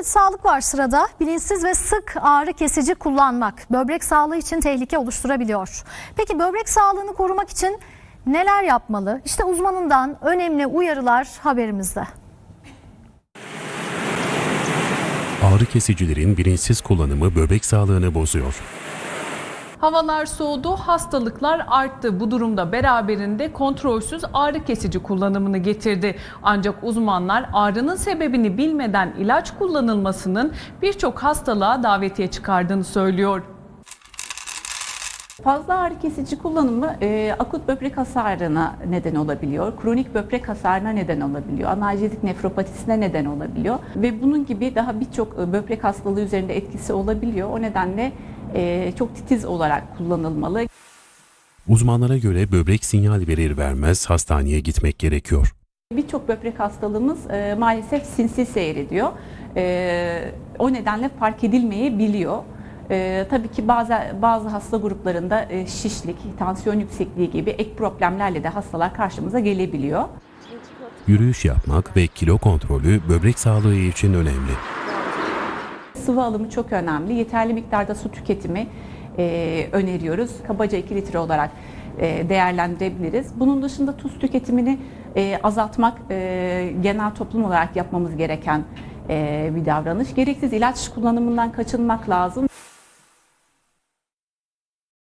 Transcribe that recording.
Evet sağlık var sırada. Bilinçsiz ve sık ağrı kesici kullanmak böbrek sağlığı için tehlike oluşturabiliyor. Peki böbrek sağlığını korumak için neler yapmalı? İşte uzmanından önemli uyarılar haberimizde. Ağrı kesicilerin bilinçsiz kullanımı böbrek sağlığını bozuyor. Havalar soğudu, hastalıklar arttı. Bu durumda beraberinde kontrolsüz ağrı kesici kullanımını getirdi. Ancak uzmanlar ağrının sebebini bilmeden ilaç kullanılmasının birçok hastalığa davetiye çıkardığını söylüyor. Fazla ağrı kesici kullanımı e, akut böbrek hasarına neden olabiliyor, kronik böbrek hasarına neden olabiliyor, analjezik nefropatisine neden olabiliyor ve bunun gibi daha birçok e, böbrek hastalığı üzerinde etkisi olabiliyor. O nedenle çok titiz olarak kullanılmalı. Uzmanlara göre böbrek sinyal verir vermez hastaneye gitmek gerekiyor. Birçok böbrek hastalığımız e, maalesef sinsi seyrediyor. E, o nedenle fark edilmeyebiliyor. E, tabii ki bazı bazı hasta gruplarında e, şişlik, tansiyon yüksekliği gibi ek problemlerle de hastalar karşımıza gelebiliyor. Yürüyüş yapmak ve kilo kontrolü böbrek sağlığı için önemli. Sıvı alımı çok önemli. Yeterli miktarda su tüketimi e, öneriyoruz. Kabaca 2 litre olarak e, değerlendirebiliriz. Bunun dışında tuz tüketimini e, azaltmak e, genel toplum olarak yapmamız gereken e, bir davranış. Gereksiz ilaç kullanımından kaçınmak lazım.